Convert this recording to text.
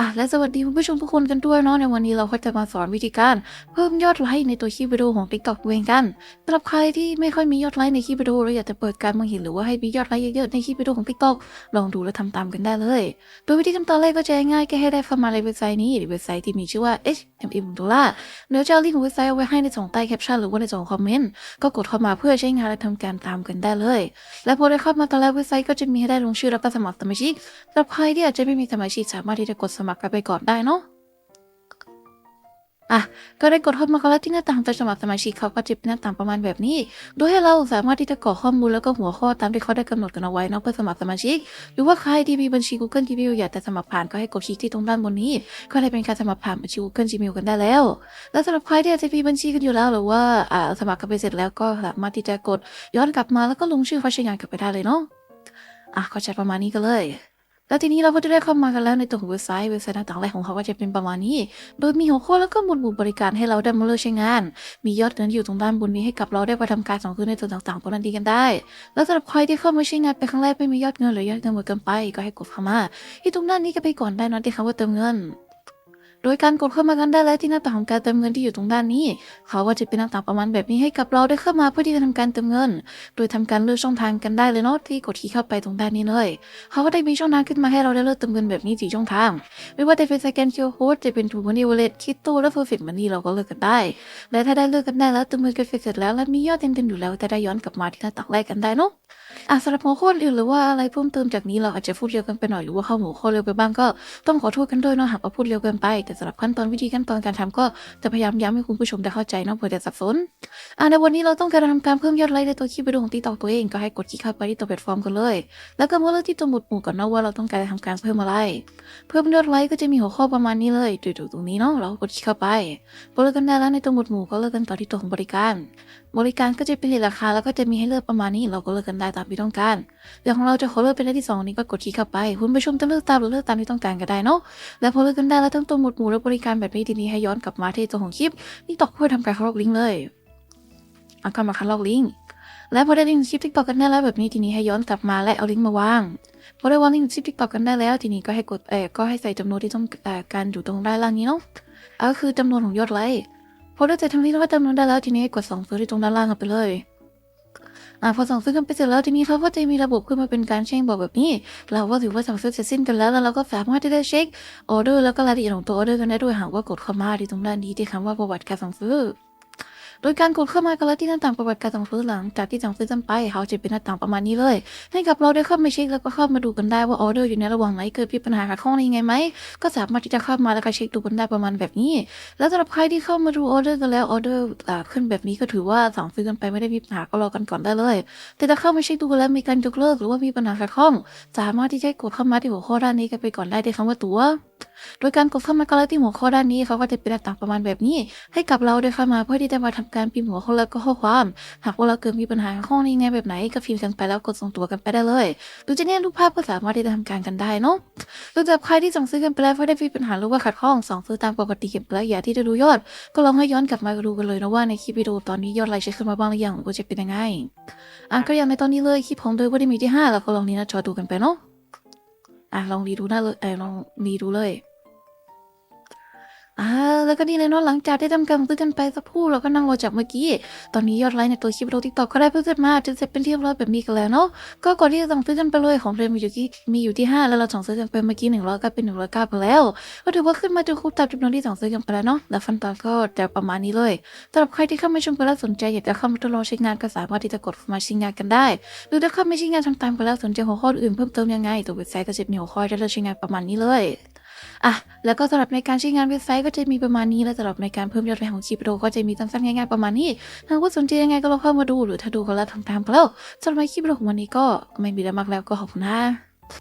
อะและสวัสดีคุณผู้ชมทุกคนกันด้วยเนาะในวันนี้เราก็จะมาสอนวิธีการ เพิ่มยอดไลค์ในตัวคลิปวิดีโอของ TikTok ตัวเองกันสำหรับใครที่ไม่ค่อยมียอดไลค์ในคลิปวิดีโอหรือยากจะเปิดการมองเห็นหรือว่าให้มียอดไลค์เยอะๆในคลิปวิดีโอของ TikTok ลองดูและทำตามกันได้เลย โดยวิธีขั้นตอนแรกก็จะง่ายๆแค่ให้ได้เข้ามาในเว็บไซต์นี้เว็บไซต์ที่มีชื่อว่า HMM ดอลลาร์เดี๋ยวจะลิงก์ของเว็บไซต์เอาไว้ให้ในส่งใต้แคปชั่นหรือว่าในส่งคอมเมนต์ก็กดเข้ามาเพื่อใช้งานและทำการตามกันได้เลย และพอได้เข้ามาตอนแรกเว็บไซต์ก็จะมีให้ได้ลงชื่อแล้วก็สมัครสมาชิกสำหรับใครที่อาจจะไม่มีสมาชิกสามารถที่จะกดสมัครกันไปก่อนได้เนาะอะก็ได้กดเข้ามาแล้วที่หน้าต่างจะสมัครสมาชิกเขาก็จะเป็นหน้าต่างประมาณแบบนี้ โดยให้เราสามารถที่จะกรอกข้อมูลแล้วก็หัวข้อตามที่เขาได้กำหนดกันเอาไว้เนาะเพื่อสมัครสมาชิก หรือว่าใครที่มีบัญชี Google Gmail อยากจะสมัครผ่านก็ให้กดคลิกที่ตรงด้านบนนี้ ก็ได้เป็นการสมัครผ่านบัญชี Google Gmail กันได้แล้ว แล้วสำหรับใครที่อาจจะมีบัญชีกันอยู่แล้วหรือว่าอ่าสมัครกันไปเสร็จแล้วก็สามารถที่จะกดย้อนกลับมาแล้วก็ลงชื่อเขาใช้งานกลับไปได้เลยเนาะอะก็จะประมาณนี้กันเลย แล้วทีนี้เราก็จะได้เข้ามากันแล้วในตัวของเว็บไซต์เว็บไซต์ต่างๆแรกของเขาก็จะเป็นประมาณนี้ โดยมีหัวข้อแล้วก็หมวดหมู่บริการให้เราได้มาเลือกใช้งาน มียอดเงินอยู่ตรงด้านบนนี้ให้กับเราได้ไปทำการส่งคืนในตัวต่างๆพวกนั้นดีกันได้ แล้วสำหรับใครที่เข้ามาใช้งานเป็นครั้งแรกไม่มียอดเงินหรือยอดเงินหมดเกินไป ก็ให้กดเข้ามาที่ตรงด้านนี้ก็ไปก่อนได้นะที่คำว่าเติมเงิน ดยการกดเข้ามากันได้แล้วที่หน้าต่างของการเติมเงินที่อยู่ตรงด้านนี้ เขาก็จะเป็นหน้าต่างประมาณแบบนี้ให้กับเราได้เข้ามาเพื่อที่จะทำการเติมเงิน โดยทำการเลือกช่องทางกันได้เลยเนาะที่กดคลิกเข้าไปตรงด้านนี้เลย เขาก็ได้มีช่องทางขึ้นมาให้เราได้เลือกเติมเงินแบบนี้สี่ช่องทาง ไม่ว่าจะเป็นสแกนคิวโค้ดจะเป็นทูมันนี่วอลเล็ตคิโตและเฟอร์เฟกต์มันนี่เราก็เลือกกันได้ และถ้าได้เลือกกันได้แล้วเติมเงินกันเสร็จแล้วและมียอดเต็มๆอยู่แล้วจะได้ย้อนกลับมาที่หน้าต่างแรกกันได้เนาะอะสำหรับหัวข้ออื่นหรือว่าอะไรเพิ่มเติมจากนี้เราอาจจะพูดเร็วกันไปหน่อยหรือว่าเข้าหัวข้อเร็วไปบ้างก็ต้องขอโทษกันด้วยเนาะหากว่าพูดเร็วเกินไปแต่สำหรับขั้นตอนวิธีขั้นตอนการทำก็จะพยายามย้ำให้คุณผู้ชมได้เข้าใจนะเพื่อจะสับสนอะในวันนี้เราต้องการทำการเพิ่มยอดไลค์ในตัวคลิปวิดีโอของติ๊กต็อกตัวเองก็ให้กดคลิกเข้าไปที่ตัวแพลตฟอร์มกันเลย แล้วก็มาเลือกที่ตัวหมวดหมู่ก่อนเนาะว่าเราต้องการจะทำการเพิ่มอะไร เพิ่มยอดไลค์ก็จะมีหัวข้อประมาณนี้เลยดูตรงนี้เนาะเรากดคลิกเข้าไปพอเลือกกันได้แล้วในตัวหมวดหมู่ก็เลือกกันต่อที่ตัวของบริการ บริการก็จะเป็นราคาแล้วก็จะมีให้เลือกประมาณนี้เราก็เลือกกันได้ตามที่ต้องการเรื่องของเราจะขอเลือกเป็นเลขที่สองนี้ก็กดคลิกเข้าไป คุณผู้ชมจะเลือกตามหรือเลือกตามที่ต้องการก็ได้เนาะแล้วพอเลือกกันได้แล้วทั้งตัวหมวดหมูและบริการแบบนี้ทีนี้ให้ย้อนกลับมาที่ตัวของคลิปนี่ตอกเพื่อทำการคัดลอกลิงก์เลยเอาเข้ามาคัดลอกลิงก์และพอได้ลิงก์คลิปติ๊กตอกกันได้แล้วแบบนี้ทีนี้ให้ย้อนกลับมาและเอาลิงก์มาวางพอได้วางลิงก์คลิปติ๊กตอกกันได้แล้ว ทีนี้ก็ให้กดเออก็ให้ใส่จำนวนที่ต้องการอยู่ตรงด้านล่างนี้เนาะอะก็คือจำนวนของยอดไลค์พอได้เสร็จทำนี้แล้วก็จำนวนได้แล้วทีนี้ให้กดสองซื้อที่ตรงด้านล่างกันไปเลย อ่าพอสั่งซื้อกันไปเสร็จแล้วทีนี้เขาก็จะมีระบบขึ้นมาเป็นการแจ้งบอกแบบนี้ เราก็ถือว่าสั่งซื้อเสร็จสิ้นกันแล้วแล้วเราก็สามารถที่จะเช็คออเดอร์แล้วก็รายละเอียดของตัวออเดอร์กันได้ด้วยหากว่ากดเข้ามาที่ตรงด้านนี้ที่คำว่าประวัติการสั่งซื้อ โดยการกดเข้ามากันแล้วที่หน้าต่างประวัติการสั่งซื้อหลังจากที่สั่งซื้อกันไปเขาจะเป็นหน้าต่างประมาณนี้เลย ให้กับเราได้เข้ามาเช็คแล้วก็เข้ามาดูกันได้ว่าออเดอร์อยู่ในระหว่างไหนเกิดมีปัญหาขัดข้องอะไรยังไงไหมก็สามารถที่จะเข้ามาแล้วก็เช็คดูกันได้ประมาณแบบนี้ แล้วสำหรับใครที่เข้ามาดูออเดอร์กันแล้วออเดอร์ขึ้นแบบนี้ก็ถือว่าสั่งซื้อกันไปไม่ได้มีปัญหาก็รอกันก่อนได้เลย แต่ถ้าเข้ามาเช็คดูกันแล้วมีการยกเลิกหรือว่ามีปัญหาขัดข้อง สามารถที่จะกดเข้ามาที่หัวข้อด้านนี้กันไปก่อนได้ที่คำว่าตัว โดยการกดเข้ามาก็แล้วที่หัวข้อด้านนี้เขาก็จะเป็นหน้าต่างประมาณแบบนี้ ให้กับเราได้เข้ามาเพื่อที่จะมาทำการพิมพ์หัวข้อแล้วก็ข้อความ หากว่าเราเกิดมีปัญหาข้อนี้ไงแบบไหนก็พิมพ์กันไปแล้วกดส่งตัวกันไปได้เลยดูจะเนี่ยรูปภาพก็สามารถที่จะทำการกันได้เนาะสำหรับใครที่สั่งซื้อกันไปแล้วไม่ได้มีปัญหาหรือว่าขัดข้องสั่งซื้อตามปกติเก็บแล้วอย่าที่จะดูยอด ก็ลองให้ย้อนกลับมาดูกันเลยนะว่าในคลิปวิดีโอตอนนี้ยอดไลค์ใช้ขึ้นมาบ้างหรือยังว่าจะเป็นยังไงอะก็อย่างในตอนนี้เลยคลิปผมโดยว่าได้มีที่ห้าแล้วก็ลองนี้นะจอดูกันไปเนาะอะลองรีดูหน้าเลยเออลองรีดูเลย อ่าแล้วก็นี่เลยเนาะหลังจากที่ทำการซื้อกันไปสักครู่เราก็นั่งรอจากเมื่อกี้ ตอนนี้ยอดไลค์ในตัวคลิปวิดีโอทิกตอกก็ได้เพิ่มขึ้นมาจนเสร็จเป็นที่เรียบร้อยแบบนี้กันแล้วเนาะก็ก่อนที่จะสั่งซื้อกันไปเลยของเรมมีอยู่ที่มีอยู่ที่ห้าแล้วเราสั่งซื้อกันไปเมื่อกี้หนึ่งร้อยก็เป็นหนึ่งร้อยเก้าไปแล้ว ก็ถือว่าขึ้นมาจนครบตามจำนวนที่สั่งซื้อกันไปแล้วเนาะแล้วฟันตอนก็จะประมาณนี้เลยสำหรับใครที่เข้ามาชมกันแล้วสนใจอยากจะเข้ามาทดลองใช้งานก็สามารถที่จะกดมาใช้งานกันได้ หรือถ้าเข้ามาใช้งานทำตามกันแล้วสนใจหัวข้ออื่นเพิ่มเติมยังไงตัวเว็บไซต์ก็จะมีหัวข้อให้เราใช้งานประมาณนี้เลย อะแล้วก็สำหรับในการใช้งานเว็บไซต์ก็จะมีประมาณนี้และสำหรับในการเพิ่มยอดไลค์ของคลิปวิดีโอก็จะมีสั้นง่ายๆประมาณนี้หากว่าสนใจยังไงก็ลองเข้ามาดูหรือถ้าดูก็แล้วทำตามก็แล้วสำหรับคลิปวิดีโอของวันนี้ก็ไม่มีอะไรมากแล้วก็ขอบคุณนะ